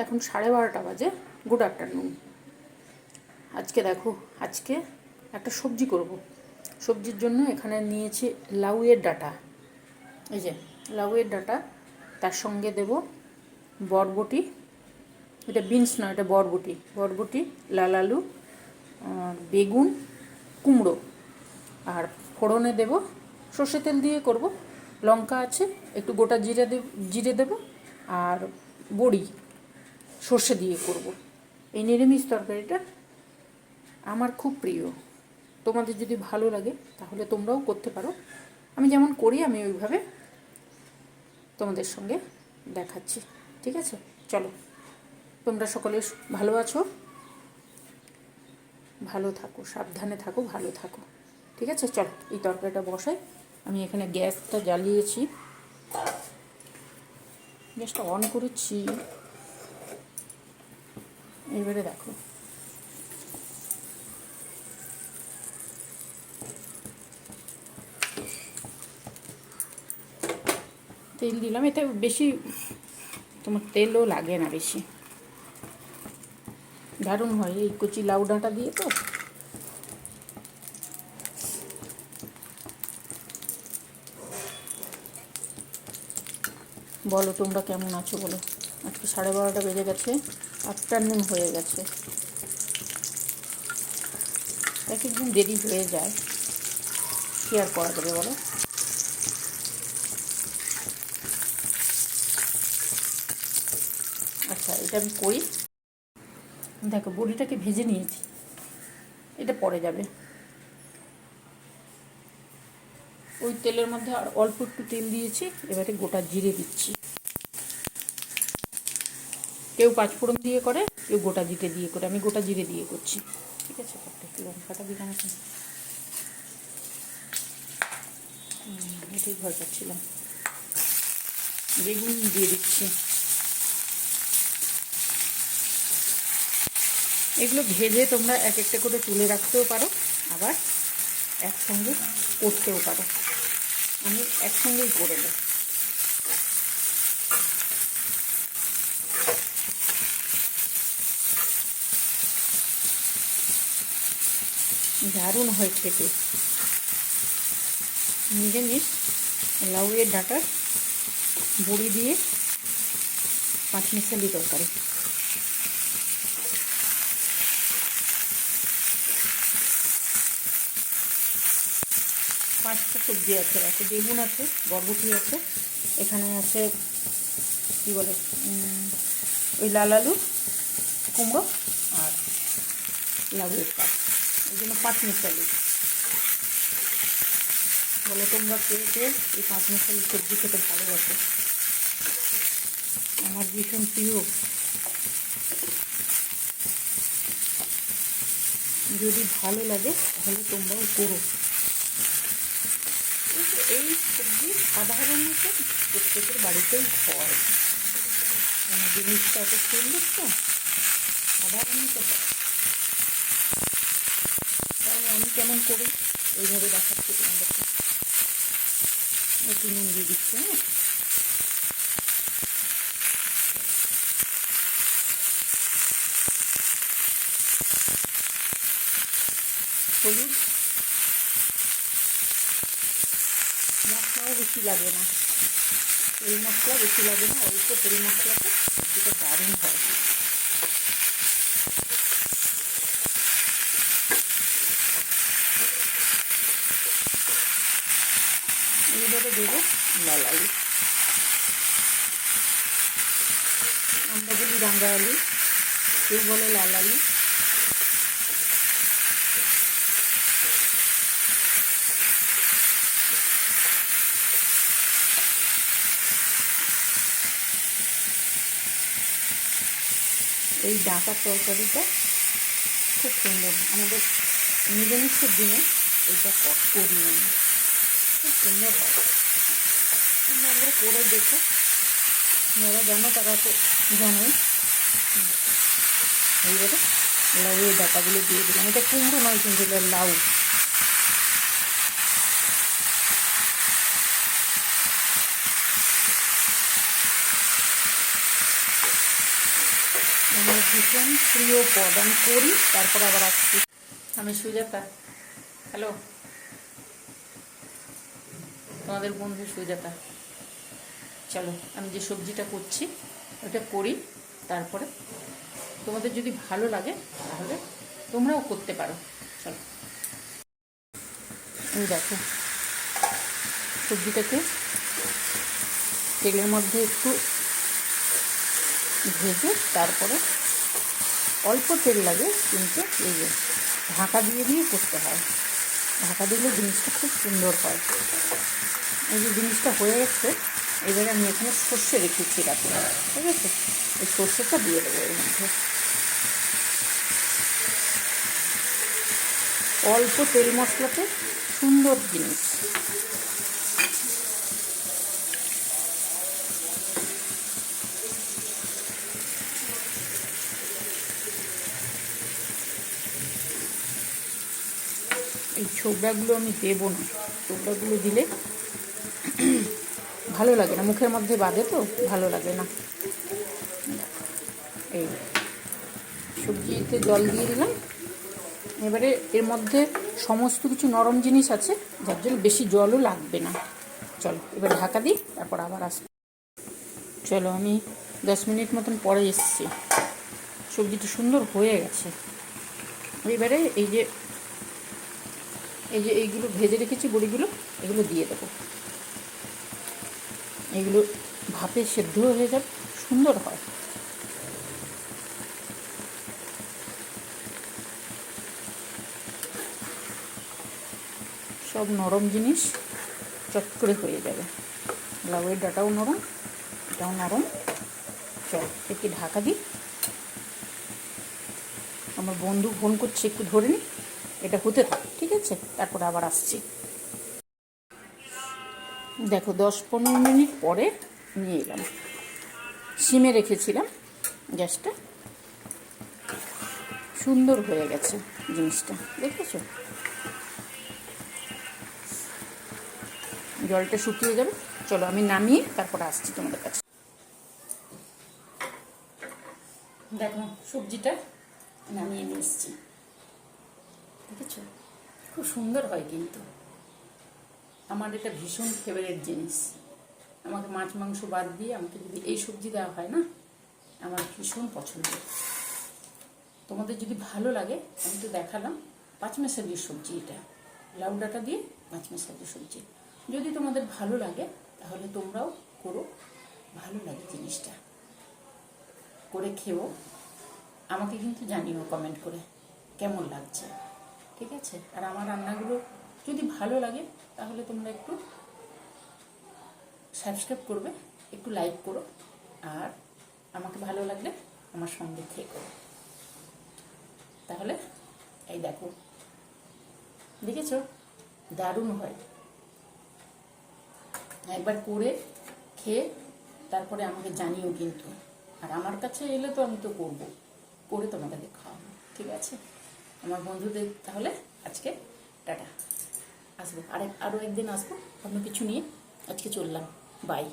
এখন সাড়ে বারোটা বাজে। গুড আফটারনুন আজকে দেখো, আজকে একটা সবজি করব। সবজির জন্য এখানে নিয়েছি লাউয়ের ডাটা। এই যে, লাউয়ের ডাটা, তার সঙ্গে দেব বরবটি। এটা বিনস নয়, এটা বরবটি। বরবটি, লাল আলু বেগুন, কুমড়ো। আর ফোড়নে দেব, সর্ষে তেল দিয়ে করব। লঙ্কা আছে, একটু গোটা জিরে দেব জিরে দেব। আর বড়ি। সর্ষে দিয়ে করব। এই নিরামিষ তরকারিটা আমার খুব প্রিয়। তোমাদের যদি ভালো লাগে, তাহলে তোমরাও করতে পারো। আমি যেমন করি, আমি ওইভাবে তোমাদের সঙ্গে দেখাচ্ছি। ঠিক আছে? চলো, তোমরা সকলে ভালো আছো? ভালো থাকো, সাবধানে থাকো, ভালো থাকো। ঠিক আছে? চলো, এই তরকারিটা বসাই। আমি এখানে গ্যাসটা জ্বালিয়েছি। গ্যাসটা অন করেছি। এবারে দেখো। তেল দিলাম এটা বেশি তোমার তেলও লাগে না বেশি। দারুণ হয় এই কচি লাউ ডাঁটা দিয়ে তো। বলো তোমরা কেমন আছো বলো? আজকে সাড়ে বারোটা বেজে গেছে। আফটারনুন হয়ে গেছে। এক একদিন দেরি হয়ে যায়। কী আর করা যাবে বলো? আচ্ছা এটা আমি করি। দেখো, বড়িটাকে ভেজে নিয়েছি। এটা পরে যাবে। ওই তেলের মধ্যে আর অল্প একটু তেল দিয়েছি, এবারে গোটা জিরে দিচ্ছি। কেউ পাঁচফোড়ন দিয়ে করে, কেউ গোটা জিরে দিয়ে করে। আমি গোটা জিরে দিয়ে করছি। ঠিক আছে? লঙ্কাটা দিলাম এটাই ভয় পাচ্ছিলাম। বেগুন দিয়ে দিচ্ছি। এগুলো ভেজে তোমরা এক একটা করে তুলে রাখতেও পারো, আবার একসঙ্গে করতেও পারো। আমি একসঙ্গেই করে দেব দারুণ হয় খেতে। নিরামিষ লাউয়ের ডাটার বড়ি দিয়ে পাঁচমিশালি তরকারি। পাঁচটা সবজি আছে আছে বেগুন আছে, বরবটি আছে, এখানে আছে, কী বলে ওই লাল আলু, কুমড়ো আর লাউয়ের পাত ওই জন্য পাঁচ মিশালি বলে তোমরা পেয়ে পেয়ে এই পাঁচ মিশালি সবজি খেতে ভালোবাসো? আমার ভীষণ প্রিয়। যদি ভালো লাগে, তাহলে তোমরাও করো। এই সবজি সাধারণত প্রত্যেকের বাড়িতেই হয়। জিনিসটা এত সুন্দর তো? সাধারণত আমি কেমন করি? এইভাবে দেখাচ্ছি তোমাদেরকে। একটু নুন দিয়ে দিচ্ছি হ্যাঁ? হলুদ। মশলাও বেশি লাগে না। তেল মশলা বেশি লাগে না, অল্প তেল মশলাতে, সবজিটা দারুণ হয়। এইভাবে দেবো লাল আলু আমরা বলি রাঙ্গা আলু কেউ বলে লাল আলু এই ডাঁটার তরকারিটা খুব সুন্দর। আমাদের নিরামিষের দিনে এইটা করি আমি খুব করে দেখো। যারা জানো, তারা তো এইবারে লাউয়ের ডাটাগুলো দিয়ে দিলাম। এটা কুমড়ো নয় কিন্তু লাউ। আমার ভীষণ প্রিয় পদ। আমি করি, তারপর আবার আসছি। আমি সুজাতা। হ্যালো তোমাদের বন্ধু সুজাতা চলো, আমি যে সবজিটা করছি, ওটা করি, তারপরে তোমাদের যদি ভালো লাগে, তাহলে তোমরাও করতে পারো। চলো। এই দেখো, সবজিটাকে তেলের মধ্যে একটু ভেজে তারপরে অল্প তেল লাগে, কিন্তু এই যে ঢাকা দিয়ে দিয়ে করতে হয়। ঢাকা দিলে জিনিসটা খুব সুন্দর হয়। এই যে জিনিসটা হয়ে গেছে, এবারে আমি এখানে সর্ষে রেখেছি রাতে ঠিক আছে? এই সর্ষেটা দিয়ে দেবো এর মধ্যে। অল্প তেল মশলাতে সুন্দর জিনিস। এই ছোবড়াগুলো আমি দেবো না। ছোবড়াগুলো দিলে ভালো লাগে না, মুখের মধ্যে বাঁধে তো, ভালো লাগে না। এই সবজিতে জল দিয়ে দিলাম। এবারে এর মধ্যে সমস্ত কিছু নরম জিনিস আছে, যার জন্য বেশি জলও লাগবে না। চলো, এবার ঢাকা দিই, তারপর আবার আসব। চলো, আমি দশ মিনিট মতন পরে এসছি। সবজিটা সুন্দর হয়ে গেছে। এবারে এই যে এই যে এইগুলো ভেজে রেখেছি বড়িগুলো, এগুলো দিয়ে দেবো। এগুলো ভাপে সেদ্ধ হয়ে যাবে সুন্দর হয়। সব নরম জিনিস চট করে হয়ে যাবে। লাউয়ের ডাটাও নরম, এটাও নরম। চল একটু ঢাকা দিই। আমার বন্ধু ফোন করছে, একটু ধরে নি। এটা হতে থাক, ঠিক আছে? তারপরে আবার আসছি। দেখো, দশ পনেরো মিনিট পরে নিয়ে এলাম। সিমে রেখেছিলাম গ্যাসটা। সুন্দর হয়ে গেছে জিনিসটা, দেখেছ? জলটা শুকিয়ে যাবে। চলো, আমি নামিয়ে তারপরে আসছি তোমাদের কাছে। দেখো, সবজিটা নামিয়ে নিয়ে এসছি। দেখেছ? খুব সুন্দর হয় কিন্তু। আমার এটা ভীষণ ফেভারিট জিনিস। আমাকে মাছ, মাংস বাদ দিয়ে আমাকে যদি এই সবজি দেওয়া হয় না, আমার ভীষণ পছন্দ। তোমাদের যদি ভালো লাগে, আমি তো দেখালাম পাঁচমেশালির সবজি এটা। লাউ ডাঁটা দিয়ে পাঁচ পাঁচমেশালির সবজি। যদি তোমাদের ভালো লাগে, তাহলে তোমরাও করো। ভালো লাগে জিনিসটা। করে খেও। আমাকে কিন্তু জানিও কমেন্ট করে, কেমন লাগছে? ঠিক আছে? আর আমার রান্নাগুলো যদি ভালো লাগে, তাহলে তোমরা একটু সাবস্ক্রাইব করবে, একটু লাইক করো, আর আমাকে ভালো লাগলে আমার সঙ্গে থেকো। তাহলে এই দেখো, দেখেছ? দারুণ হয়। একবার করে খেয়ে তারপরে আমাকে জানিও কিন্তু। আর আমার কাছে এলে তো আমি তো করব। করে তোমাদেরকে খাওয়াবো, ঠিক আছে? আমার বন্ধুদের তাহলে আজকে টাটা। আসব। আরেক আরও একদিন আসব অন্য কিছু নিয়ে। আজকে চললাম। বাই